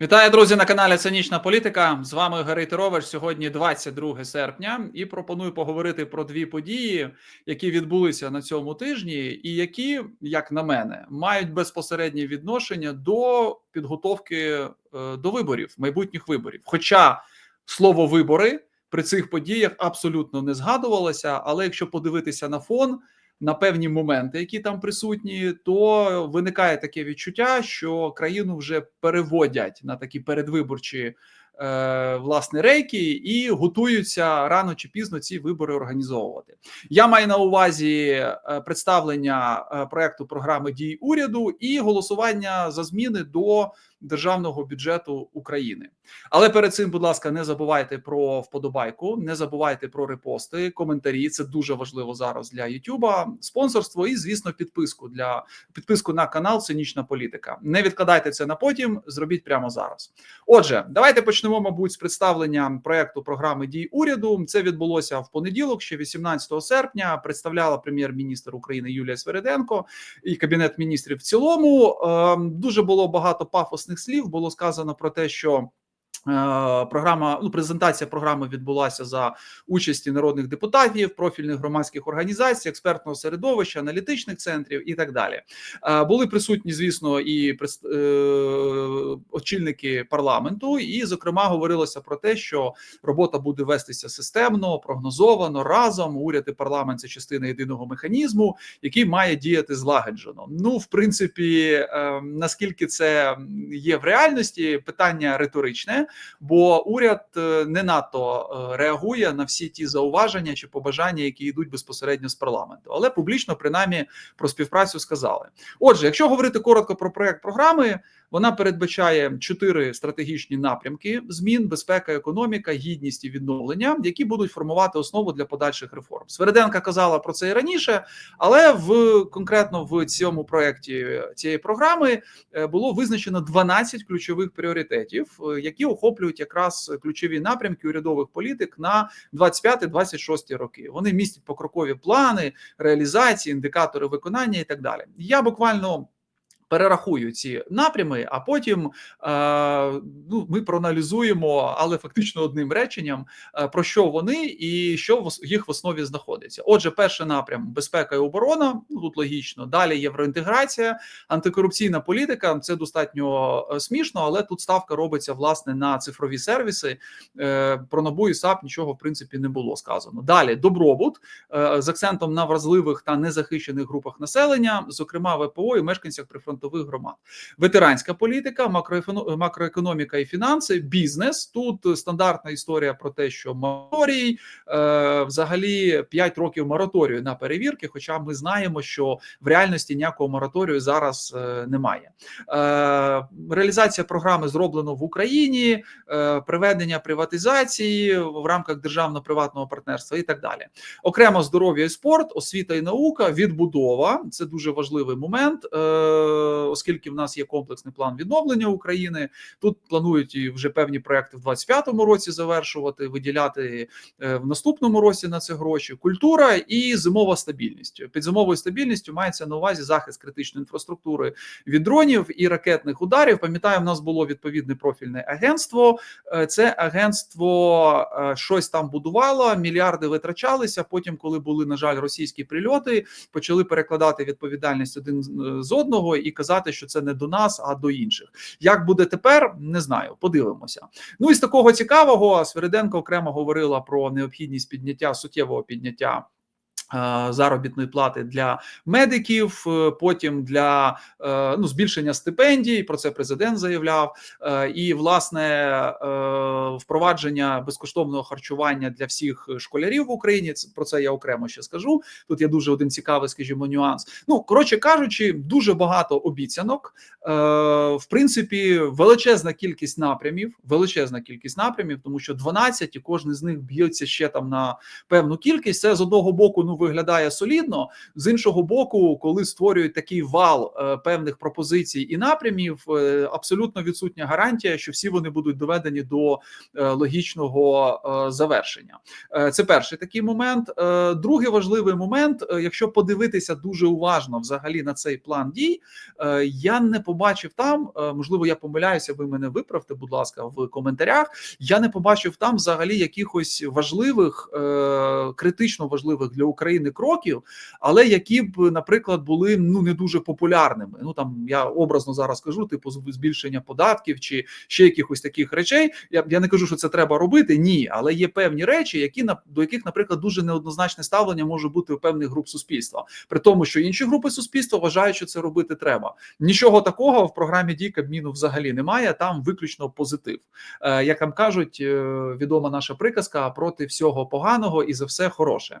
Вітаю, друзі, на каналі Цинічна Політика. З вами Герий Терович. Сьогодні 22 серпня, і пропоную поговорити про дві події, які відбулися на цьому тижні, і які, як на мене, мають безпосереднє відношення до підготовки е, до виборів, майбутніх виборів. Хоча слово вибори при цих подіях абсолютно не згадувалося, але якщо подивитися на фон на певні моменти, які там присутні, то виникає таке відчуття, що країну вже переводять на такі передвиборчі е, власне рейки і готуються рано чи пізно ці вибори організовувати. Я маю на увазі е, представлення е, проекту програми дій уряду і голосування за зміни до державного бюджету України. Але перед цим, будь ласка, не забувайте про вподобайку, не забувайте про репости, коментарі. Це дуже важливо зараз для Ютуба, спонсорство і, звісно, підписку для підписку на канал Цинічна політика. Не відкладайте це на потім, зробіть прямо зараз. Отже, давайте почнемо, мабуть, з представлення проекту програми дій уряду. Це відбулося в понеділок, ще 18 серпня. Представляла прем'єр-міністр України Юлія Свериденко і кабінет міністрів. В цілому ем, дуже було багато пафосних слів. Було сказано про те, що. Е, програма ну презентація програми відбулася за участі народних депутатів, профільних громадських організацій, експертного середовища, аналітичних центрів і так далі. Е, були присутні, звісно, і е, очільники парламенту, і, зокрема, говорилося про те, що робота буде вестися системно, прогнозовано разом. Уряд і парламент це частина єдиного механізму, який має діяти злагоджено. Ну, в принципі, наскільки це є в реальності, питання риторичне бо уряд е, не надто е, реагує на всі ті зауваження чи побажання, які йдуть безпосередньо з парламенту, але публічно принаймні про співпрацю сказали. Отже, якщо говорити коротко про проект програми. Вона передбачає чотири стратегічні напрямки: змін, безпека, економіка, гідність і відновлення, які будуть формувати основу для подальших реформ. Свереденка казала про це і раніше, але в конкретно в цьому проєкті цієї програми е, було визначено 12 ключових пріоритетів, е, які охоплюють якраз ключові напрямки урядових політик на 25-26 роки. Вони містять покрокові плани, реалізації, індикатори виконання і так далі. Я буквально перерахую ці напрями, а потім е, ну, ми проаналізуємо, але фактично одним реченням е, про що вони і що їх в основі знаходиться. Отже, перший напрям безпека і оборона. Ну, тут логічно. Далі євроінтеграція, антикорупційна політика. Це достатньо е, смішно, але тут ставка робиться власне на цифрові сервіси. Про НАБУ і САП нічого в принципі не було сказано. Далі добробут з акцентом на вразливих та незахищених групах населення, зокрема ВПО і мешканцях прифронтових прифронтових громад, ветеранська політика, макроекономіка і фінанси, бізнес. Тут стандартна історія про те, що мораторій, е, взагалі 5 років мораторію на перевірки. Хоча ми знаємо, що в реальності ніякого мораторію зараз е, немає. Е, реалізація програми зроблено в Україні, приведення приватизації в рамках державно-приватного партнерства і так далі. Окремо здоров'я і спорт, освіта і наука, відбудова це дуже важливий момент оскільки в нас є комплексний план відновлення України. Тут планують вже певні проекти в 25-му році завершувати, виділяти е, в наступному році на це гроші. Культура і зимова стабільність. Під зимовою стабільністю мається на увазі захист критичної інфраструктури від дронів і ракетних ударів. Пам'ятаю, в нас було відповідне профільне агентство. Е, це агентство е, щось там будувало, мільярди витрачалися. Потім, коли були на жаль російські прильоти, почали перекладати відповідальність один з одного і казати, що це не до нас, а до інших. Як буде тепер, не знаю. Подивимося. Ну і з такого цікавого Свериденко окремо говорила про необхідність підняття суттєвого підняття. Е, заробітної плати для медиків, е, потім для е, ну збільшення стипендій. Про це президент заявляв. І власне впровадження безкоштовного харчування для всіх школярів в Україні. про це я окремо ще скажу. Тут є дуже один цікавий, скажімо, нюанс. Ну коротше кажучи, дуже багато обіцянок. В принципі, величезна кількість напрямів, величезна кількість напрямів, тому що 12 і кожен з них б'ється ще там на певну кількість. Це з одного боку, ну виглядає солідно. З іншого боку, коли створюють такий вал е, певних пропозицій і напрямів, е, абсолютно відсутня гарантія, що всі вони будуть доведені до е, логічного завершення. Це перший такий момент. Другий важливий момент, якщо подивитися дуже уважно взагалі на цей план дій, я не побачив там. Можливо, я помиляюся. Ви мене виправте, будь ласка, в коментарях. Я не побачив там взагалі якихось важливих, критично важливих для України кроків, але які б, наприклад, були ну не дуже популярними. Ну там я образно зараз кажу, типу збільшення податків чи ще якихось таких речей. Я я не кажу, що це треба робити. Ні, але є певні речі, які на до яких, наприклад, дуже неоднозначне ставлення може бути у певних груп суспільства, при тому, що інші групи суспільства вважають, що це робити треба. Нічого такого в програмі дій Кабміну взагалі немає. Там виключно позитив. Е, Як там кажуть, е, відома наша приказка проти всього поганого і за все хороше.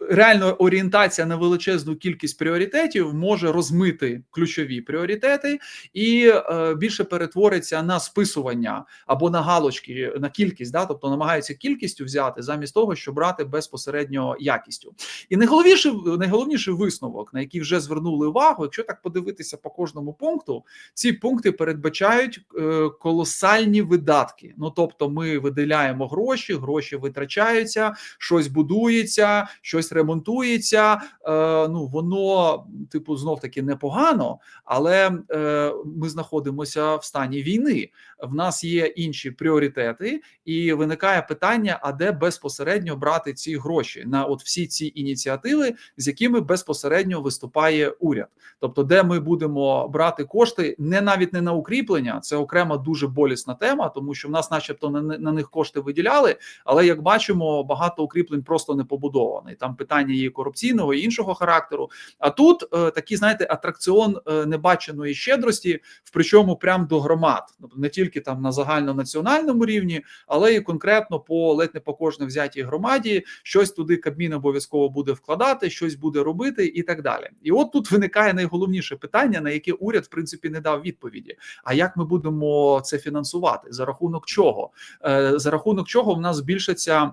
реально орієнтація на величезну кількість пріоритетів може розмити ключові пріоритети і е, більше перетвориться на списування або на галочки на кількість, да, тобто намагаються кількістю взяти замість того, щоб брати безпосередньо якістю. І найголовніший найголовніший висновок, на який вже звернули увагу, якщо так подивитися по кожному пункту, ці пункти передбачають е, колосальні видатки. Ну тобто, ми виділяємо гроші, гроші витрачаються, щось будується, щось ремонтується. Е, ну воно, типу, знов таки непогано, але е, ми знаходимося в стані війни. В нас є інші пріоритети, і виникає питання: а де безпосередньо брати ці гроші на от всі ці ініціативи, з якими безпосередньо виступає уряд, тобто, де ми будемо брати кошти, не навіть не на укріплення, це окрема дуже болісна тема, тому що в нас, начебто, на, на них кошти виділяли, але як бачимо, багато укріплень просто не побудований. Там питання є корупційного і іншого характеру. А тут е, такий, знаєте, атракціон е, небаченої щедрості, в причому прям до громад, тобто не тільки там на загальнонаціональному рівні, але і конкретно по ледь не по кожній взятій громаді, щось туди Кабмін обов'язково буде вкладати, щось буде робити, і так далі. І от тут виникає найголовніше питання, на яке уряд в принципі не дав відповіді. А як ми будемо це фінансувати? За рахунок чого? Е, За рахунок чого в нас збільшиться.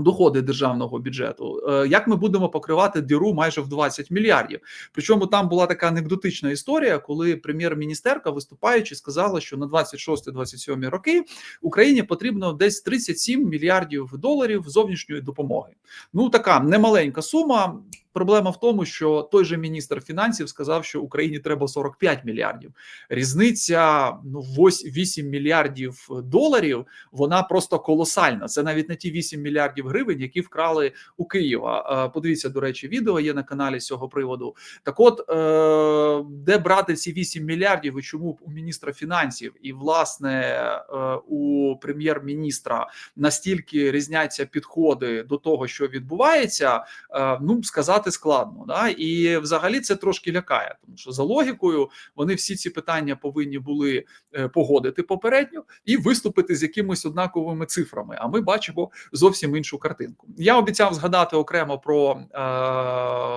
Доходи державного бюджету, Е, як ми будемо покривати діру майже в 20 мільярдів? Причому там була така анекдотична історія, коли прем'єр-міністерка, виступаючи, сказала, що на 26-27 роки Україні потрібно десь 37 мільярдів доларів зовнішньої допомоги. Ну така немаленька сума. Проблема в тому, що той же міністр фінансів сказав, що Україні треба 45 мільярдів. Різниця ну 8 мільярдів доларів. Вона просто колосальна. Це навіть не ті 8 мільярдів гривень, які вкрали у Києва. Подивіться, до речі, відео є на каналі з цього приводу. Так, от е, де брати ці 8 мільярдів, і чому у міністра фінансів і власне е, у прем'єр-міністра настільки різняться підходи до того, що відбувається, е, ну сказати складно. Да? І взагалі це трошки лякає, тому що за логікою вони всі ці питання повинні були погодити попередньо і виступити з якимись однаковими цифрами. А ми бачимо зовсім іншу картинку. Я обіцяв згадати окремо про е,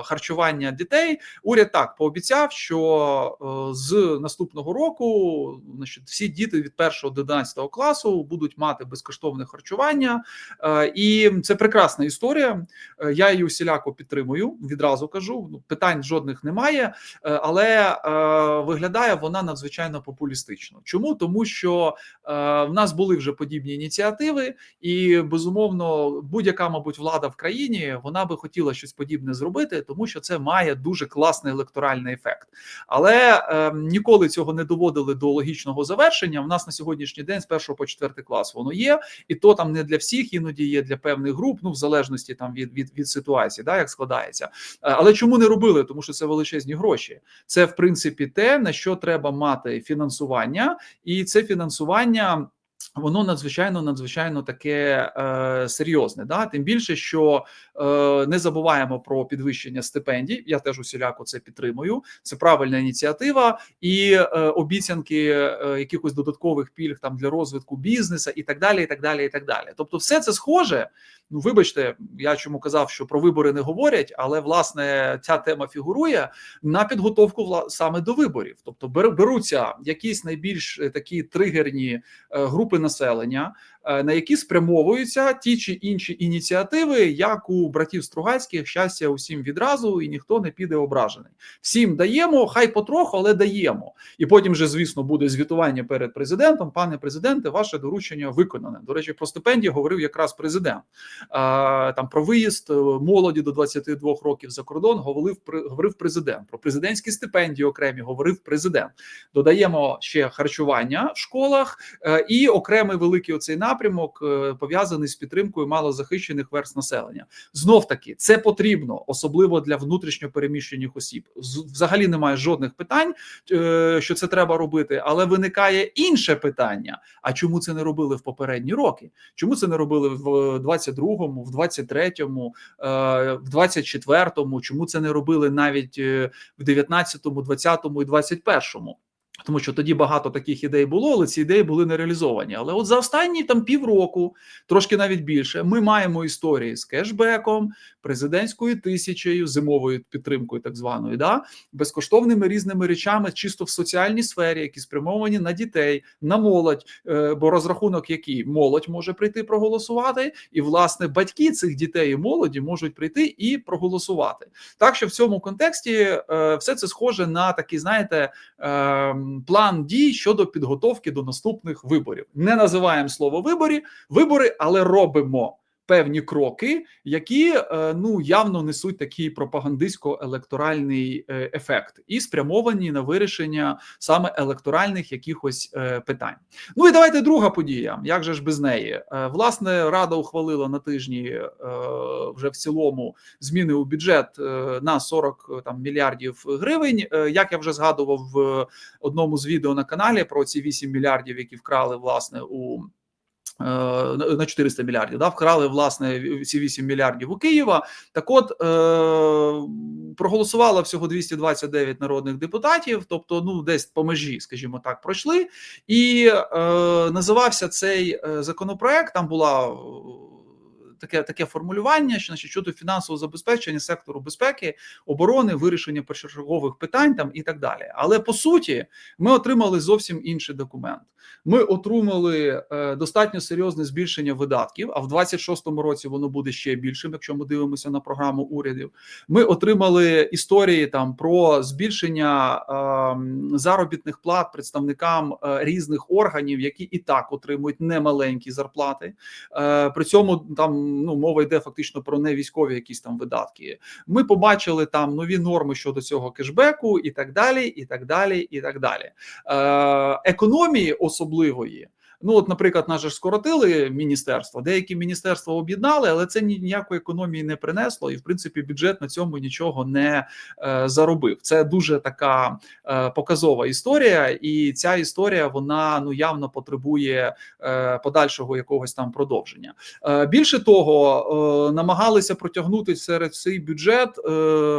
харчування дітей. Уряд так пообіцяв, що е, з наступного року значить, всі діти від 1 до 11 класу будуть мати безкоштовне харчування, е, і це прекрасна історія. Е, я її усіляко підтримую. Відразу кажу, ну, питань жодних немає, е, але е, виглядає вона надзвичайно популістично. Чому тому, що е, в нас були вже подібні ініціативи, і безумовно будь-яка, мабуть, влада в країні вона би хотіла щось подібне зробити, тому що це має дуже класний електоральний ефект. Але ніколи цього не доводили до логічного завершення. В нас на сьогоднішній день з першого по четвертий клас воно є, і то там не для всіх, іноді є для певних груп, ну в залежності там від від, від ситуації, да, як складається. Але чому не робили? Тому що це величезні гроші. Це в принципі те, на що треба мати фінансування, і це фінансування. Воно надзвичайно надзвичайно таке е, серйозне. Да? Тим більше, що е, не забуваємо про підвищення стипендій. Я теж усіляко це підтримую. Це правильна ініціатива, і е, обіцянки е, якихось додаткових пільг там для розвитку бізнесу і так далі. і так далі, і так далі. Тобто, все це схоже. Ну, вибачте, я чому казав, що про вибори не говорять, але власне ця тема фігурує на підготовку саме до виборів. Тобто, беруться якісь найбільш такі тригерні е, групи населення, на які спрямовуються ті чи інші ініціативи, як у братів Стругацьких щастя усім відразу, і ніхто не піде ображений. Всім даємо, хай потроху, але даємо. І потім же, звісно, буде звітування перед президентом. Пане президенте, ваше доручення виконане. До речі, про стипендії говорив якраз президент. Там про виїзд е, молоді до 22 років за кордон говорив говорив президент. Про президентські стипендії окремі говорив президент. Додаємо ще харчування в школах е, і окремий великий оцей напрямок е, пов'язаний з підтримкою малозахищених верст населення. Знов таки це потрібно, особливо для внутрішньо переміщених осіб. Взагалі немає жодних питань, що це треба робити, але виникає інше питання: а чому це не робили в попередні роки? Чому це не робили в 22-му, в 23-му, е, в 24-му? Чому це не робили навіть е, в 19-му, 20-му і 21-му? Тому що тоді багато таких ідей було, але ці ідеї були не реалізовані. Але от за останні там півроку, трошки навіть більше, ми маємо історії з кешбеком, президентською тисячею, зимовою підтримкою, так званою, да безкоштовними різними речами, чисто в соціальній сфері, які спрямовані на дітей, на молодь. Е, бо розрахунок, який молодь може прийти проголосувати, і власне батьки цих дітей і молоді можуть прийти і проголосувати. Так що в цьому контексті е, все це схоже на такий, знаєте. План дій щодо підготовки до наступних виборів. Не називаємо слово виборі, вибори, але робимо певні кроки, які е, ну явно несуть такий пропагандистсько-електоральний е, ефект і спрямовані на вирішення саме електоральних якихось е, питань. Ну і давайте друга подія. Як же ж без неї? Власне, рада ухвалила на тижні вже в цілому зміни у бюджет на 40 там мільярдів гривень. Як я вже згадував в одному з відео на каналі про ці 8 мільярдів, які вкрали власне у. Е, на 400 мільярдів да вкрали власне ці 8 мільярдів у Києва. Так, от е, проголосувало всього 229 народних депутатів, тобто, ну десь по межі, скажімо так, пройшли, і е, називався цей е, законопроект. Там була таке таке формулювання, що значить щодо фінансового забезпечення сектору безпеки, оборони, вирішення першочергових питань там і так далі. Але по суті, ми отримали зовсім інший документ. Ми отримали е, достатньо серйозне збільшення видатків. А в 26-му році воно буде ще більшим, якщо ми дивимося на програму урядів. Ми отримали історії там про збільшення е, заробітних плат представникам е, різних органів, які і так отримують немаленькі зарплати. Е, при цьому там ну мова йде фактично про невійськові якісь там видатки. Ми побачили там нові норми щодо цього кешбеку, і так далі, і так далі, і так далі. Е, Економії особливої. Ну, от, наприклад, нас же скоротили міністерство, деякі міністерства об'єднали, але це ніякої економії не принесло, і в принципі бюджет на цьому нічого не е, заробив. Це дуже така е, показова історія, і ця історія вона ну явно потребує е, подальшого якогось там продовження. Е, більше того, е, намагалися протягнути серед цей бюджет е,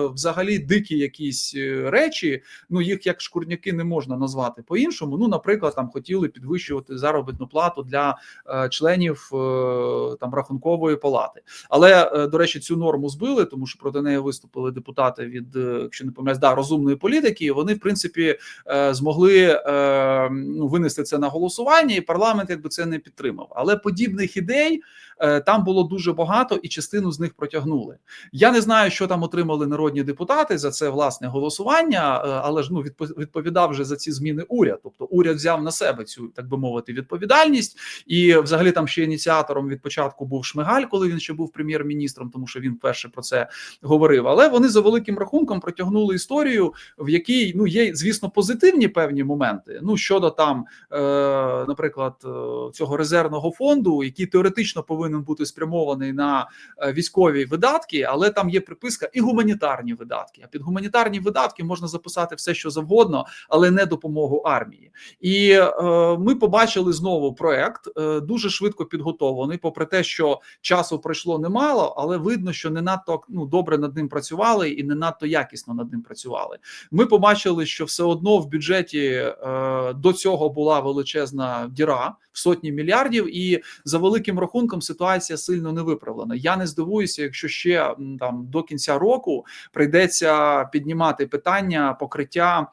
взагалі дикі якісь е, речі. Ну їх як шкурняки не можна назвати по іншому. Ну, наприклад, там хотіли підвищувати заробітну заробітну плату для е, членів е, там рахункової палати. Але е, до речі, цю норму збили, тому що проти неї виступили депутати від якщо не помиляюсь, да, розумної політики. і Вони в принципі змогли ну, винести це на голосування, і парламент якби це не підтримав. Але подібних ідей там було дуже багато, і частину з них протягнули. Я не знаю, що там отримали народні депутати за це власне голосування, але ж ну відповідав вже за ці зміни уряд. Тобто уряд взяв на себе цю так би мовити відповідальність і взагалі там ще ініціатором від початку був Шмигаль, коли він ще був прем'єр-міністром, тому що він перше про це говорив. Але вони за великим рахунком протягнули історію, в якій ну є, звісно, позитивні певні моменти. Ну щодо там, е, наприклад, е, цього резервного фонду, який теоретично повинен бути спрямований на е, військові видатки, але там є приписка і гуманітарні видатки. А під гуманітарні видатки можна записати все, що завгодно, але не допомогу армії. І е, ми побачили знову проект е, дуже швидко підготовлений, попри те, що часу пройшло немало, але видно, що не надто ну добре над ним працювали і не надто якісно над ним працювали. Ми побачили, що все одно в бюджеті е, до цього була величезна діра в сотні мільярдів, і за великим рахунком ситуація сильно не виправлена. Я не здивуюся, якщо ще там до кінця року прийдеться піднімати питання покриття.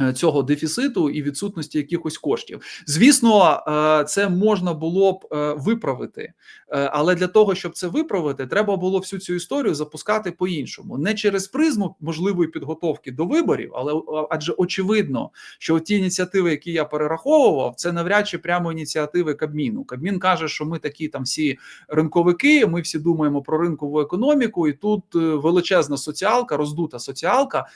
Е, Цього дефіциту і відсутності якихось коштів, звісно, е, це можна було б е, виправити, але для того, щоб це виправити, треба було всю цю історію запускати по-іншому, не через призму можливої підготовки до виборів, але адже очевидно, що ті ініціативи, які я перераховував, це навряд чи прямо ініціативи Кабміну. Кабмін каже, що ми такі там всі ринковики. Ми всі думаємо про ринкову економіку, і тут величезна соціалка, роздута соціалка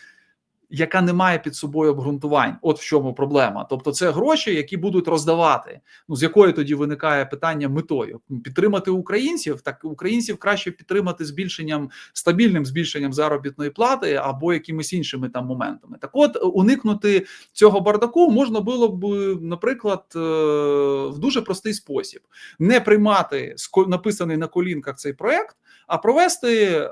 яка не має під собою обґрунтувань. От в чому проблема. Тобто, це гроші, які будуть роздавати. Ну з якої тоді виникає питання метою підтримати українців. Так українців краще підтримати збільшенням стабільним збільшенням заробітної плати або якимись іншими там моментами. Так, от уникнути цього бардаку можна було б, наприклад, е, в дуже простий спосіб не приймати написаний на колінках цей проект а провести е,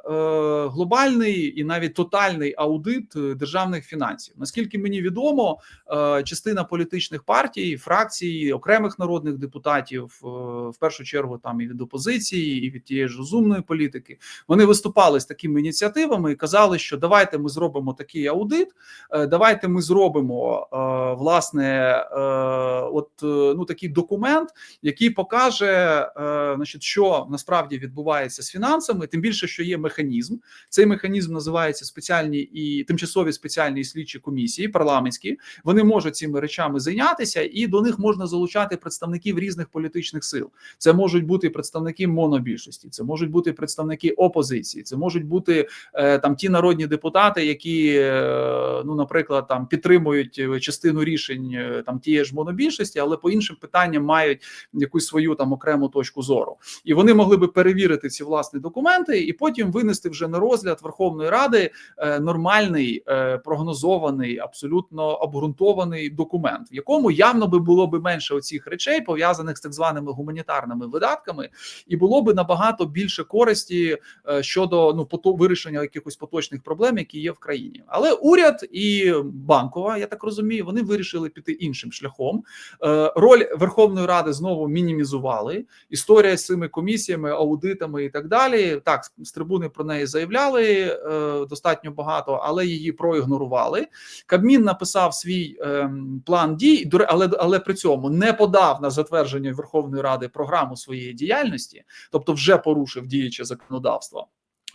глобальний і навіть тотальний аудит е, державних фінансів. Наскільки мені відомо, е, частина політичних партій, фракцій, окремих народних депутатів, е, в першу чергу там і від опозиції, і від тієї ж розумної політики, вони виступали з такими ініціативами і казали, що давайте ми зробимо такий аудит, е, давайте ми зробимо власне от ну такий документ, який покаже, значить, що насправді відбувається з фінансами, тим більше, що є механізм. Цей механізм називається спеціальні і тимчасові спеціальні слідчі комісії, парламентські. Вони можуть цими речами зайнятися, і до них можна залучати представників різних політичних сил. Це можуть бути представники монобільшості, це можуть бути представники опозиції, це можуть бути е, там ті народні депутати, які е, ну, наприклад, там підтримують частину рішень е, там тієї ж монобільшості, але по іншим питанням мають якусь свою там окрему точку зору, і вони могли би перевірити ці власні документи і потім винести вже на розгляд Верховної Ради нормальний прогнозований, абсолютно обґрунтований документ, в якому явно би було би менше оцих речей пов'язаних з так званими гуманітарними видатками, і було би набагато більше користі е, щодо ну пото вирішення якихось поточних проблем, які є в країні. Але уряд і банкова, я так розумію, вони вирішили піти іншим шляхом. Роль Верховної Ради знову мінімізували. Історія з цими комісіями, аудитами і так далі так з трибуни про неї заявляли е, достатньо багато, але її проігнорували. Кабмін написав свій ем, план дій, але але при цьому не подав на затвердження Верховної Ради програму своєї діяльності, тобто вже порушив діюче законодавство.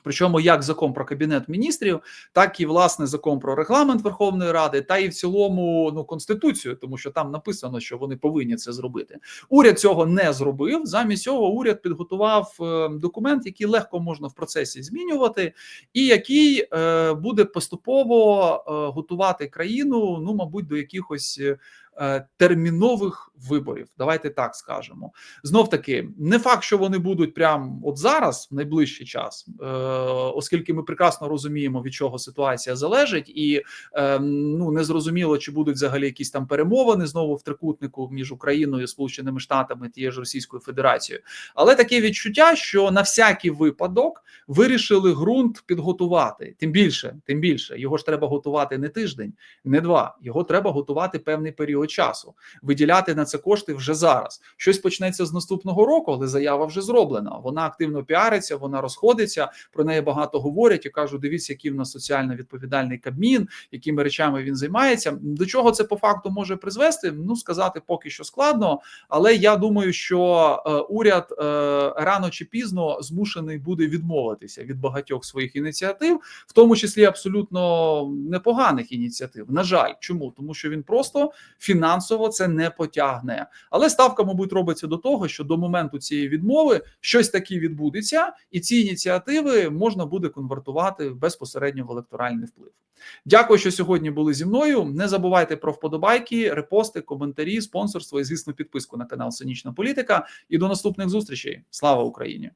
Причому як закон про кабінет міністрів, так і власне закон про регламент Верховної Ради, та і в цілому ну конституцію, тому що там написано, що вони повинні це зробити. Уряд цього не зробив. Замість цього уряд підготував е, документ, який легко можна в процесі змінювати, і який е, буде поступово е, готувати країну, ну мабуть, до якихось термінових виборів. Давайте так скажемо. Знов таки, не факт, що вони будуть прямо от зараз, в найближчий час, е, оскільки ми прекрасно розуміємо, від чого ситуація залежить, і е, ну не зрозуміло, чи будуть взагалі якісь там перемовини знову в трикутнику між Україною, Сполученими Штатами тією ж Російською Федерацією. Але таке відчуття, що на всякий випадок вирішили ґрунт підготувати. Тим більше, тим більше його ж треба готувати не тиждень, не два. Його треба готувати певний період часу, виділяти на це кошти вже зараз. Щось почнеться з наступного року, але заява вже зроблена. Вона активно піариться, вона розходиться. Про неї багато говорять і кажуть: дивіться, який в нас соціально відповідальний кабмін, якими речами він займається. До чого це по факту може призвести? Ну сказати поки що складно, але я думаю, що е, уряд е, рано чи пізно змушений буде відмовитися від багатьох своїх ініціатив, в тому числі абсолютно непоганих ініціатив. На жаль, чому тому, що він просто фінансово це не потягне. Але ставка, мабуть, робиться до того, що до моменту цієї відмови щось таке відбудеться, і ці ініціативи можна буде конвертувати безпосередньо в електоральний вплив. Дякую, що сьогодні були зі мною. Не забувайте про вподобайки, репости, коментарі, спонсорство і звісно, підписку на канал Синічна Політика. І до наступних зустрічей. Слава Україні!